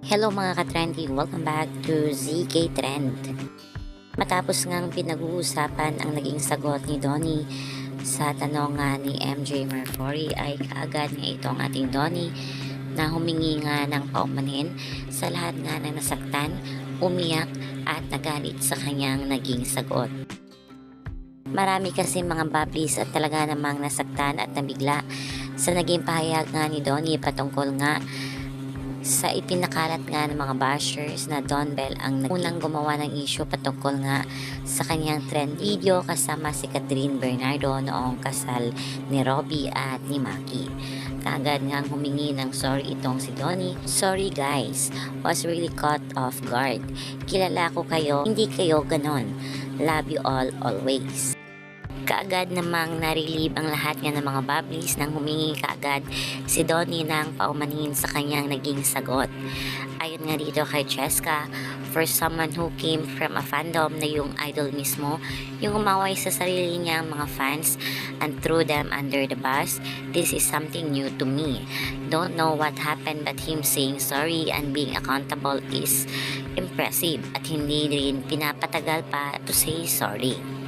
Hello mga ka-trendy, welcome back to ZK Trend. Matapos ngang pinag-uusapan ang naging sagot ni Donnie sa tanong nga ni MJ Mercury ay kaagad nga itong ating Donnie na humingi nga ng paumanin sa lahat nga ng nasaktan, umiyak at nagalit sa kanyang naging sagot. Marami kasi mga bablis at talaga namang nasaktan at nabigla sa naging pahayag nga ni Donnie patungkol nga sa ipinakalat nga ng mga bashers na Don Bell ang unang gumawa ng issue patungkol nga sa kanyang trend video kasama si Catherine Bernardo noong kasal ni Robbie at ni Maki. Kaagad nga humingi ng sorry itong si Donnie. Sorry guys, was really caught off guard. Kilala ko kayo, hindi kayo ganon. Love you all always. Kaagad namang narilib ang lahat nga ng mga bablis nang humingi kaagad si Donnie ng paumanhin sa kanyang naging sagot. Ayon nga dito kay Cheska, for someone who came from a fandom na yung idol mismo, yung umaway sa sarili niyang mga fans and threw them under the bus, this is something new to me. Don't know what happened but him saying sorry and being accountable is impressive at hindi rin pinapatagal pa to say sorry.